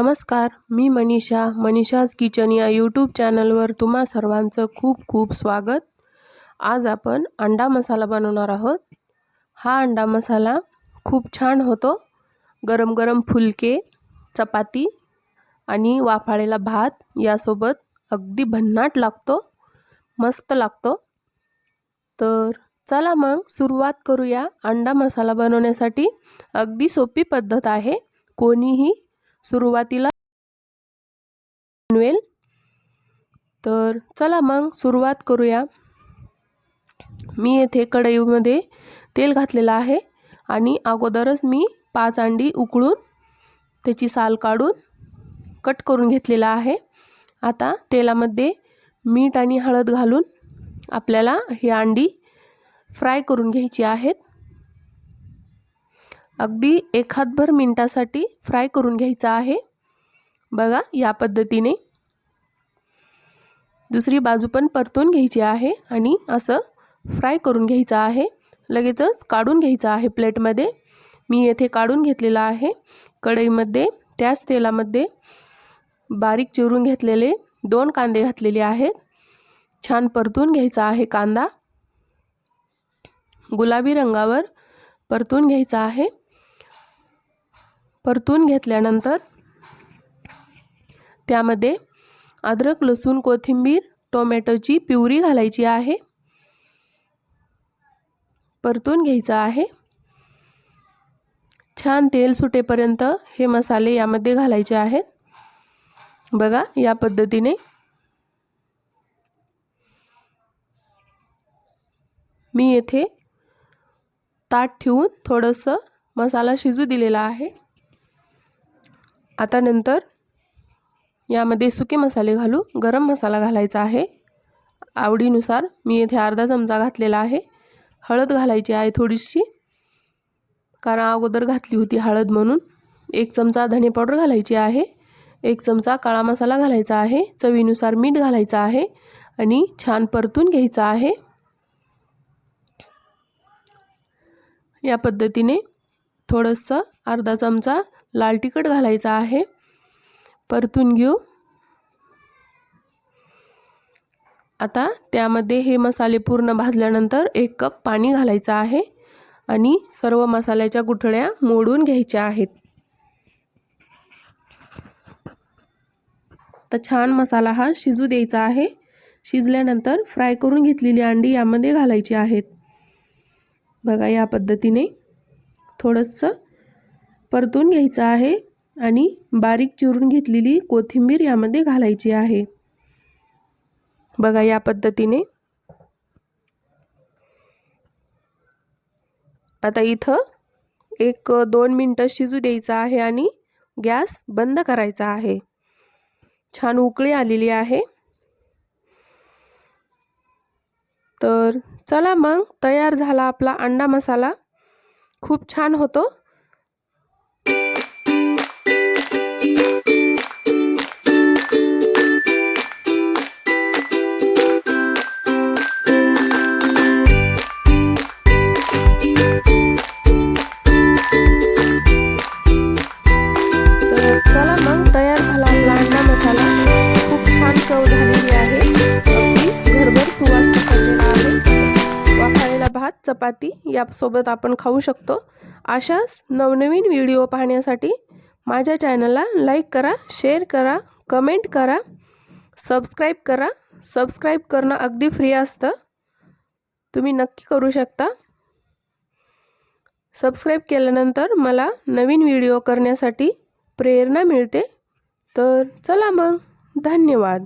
नमस्कार मी मनीषा मनीषाज किचन या यूट्यूब चॅनलवर तुम्हा सर्वांचं खूप खूप स्वागत. आज आपण अंडा मसाला बनवणार आहोत. हा अंडा मसाला खूप छान होतो. गरम गरम फुलके चपाती आणि वाफाळेला भात यासोबत अगदी भन्नाट लागतो. मस्त लागतो. तर चला मग सुरुवात करूया अंडा मसाला बनवण्यासाठी. अगदी सोपी पद्धत आहे. कोणीही सुरुवातीला बनवेल. तर चला मग सुरुवात करूया. मी येथे कढईमध्ये तेल घातलेलं आहे आणि अगोदरच मी पाच अंडी उकळून त्याची साल काढून कट करून घेतलेला आहे. आता तेलामध्ये मीठ आणि हळद घालून आपल्याला ही अंडी फ्राय करून घ्यायची आहेत. अगदी एखादभर मिनटासाठी फ्राय करून घ्यायचा आहे. बघा या पद्धतीने. दुसरी बाजू पण परतून घ्यायची आहे आणि असं फ्राय करून घ्यायचं आहे. लगेचच काढून घ्यायचं आहे प्लेटमध्ये. मी येथे काढून घेतलेला आहे. कढईमध्ये त्याच तेलामध्ये बारीक चिरून घेतलेले दोन कांदे घातलेले आहेत. छान परतून घ्यायचा आहे कांदा. गुलाबी रंगावर परतून घ्यायचा आहे. परतून घेतल्यानंतर त्यामध्ये अद्रक लसूण कोथिंबीर टोमॅटोची प्युरी घालायची आहे. परतून घ्यायचं आहे. छान तेल सुटेपर्यंत हे मसाले यामध्ये घालायचे आहेत. बघा या पद्धतीने. मी येथे ताट ठेवून थोडंसं मसाला शिजू दिलेला आहे. आता नंतर यामध्ये सुके मसाले घालू. गरम मसाला घालायचा आहे. आवडीनुसार मी येथे अर्धा चमचा घातलेला आहे. हळद घालायची आहे थोडीशी. कारण अगोदर घातली होती हळद म्हणून. एक चमचा धने पावडर घालायची आहे. एक चमचा काळा मसाला घालायचा आहे. चवीनुसार मीठ घालायचं आहे आणि छान परतून घ्यायचं आहे. या पद्धतीने थोडंसं अर्धा चमचा लाल तिखट घालायचा आहे. परतून घेऊ. आता त्यामध्ये हे मसाले पूर्ण भाजल्यानंतर एक कप पाणी घालायचं आहे आणि सर्व मसाल्याच्या गुठळ्या मोडून घ्यायच्या आहेत. तर छान मसाला हा शिजू द्यायचा आहे. शिजल्यानंतर फ्राय करून घेतलेली अंडी यामध्ये घालायची आहेत. बघा या पद्धतीने थोडंसं परतून घ्यायचं आहे आणि बारीक चिरून घेतलेली कोथिंबीर यामध्ये घालायची आहे. बघा या पद्धतीने. आता इथं एक दोन मिनटं शिजू द्यायचं आहे आणि गॅस बंद करायचा आहे. छान उकळी आलेली आहे. तर चला मग तयार झाला आपला अंडा मसाला. खूप छान होतो. भात चपाती यासोबत आपण खाऊ शकतो. अशाच नवनवीन व्हिडिओ पाहण्यासाठी माझ्या चॅनलला लाईक करा शेअर करा कमेंट करा सबस्क्राईब करा. सबस्क्राईब करणं अगदी फ्री असतं. तुम्ही नक्की करू शकता. सबस्क्राईब केल्यानंतर मला नवीन व्हिडिओ करण्यासाठी प्रेरणा मिळते. तर चला मग धन्यवाद.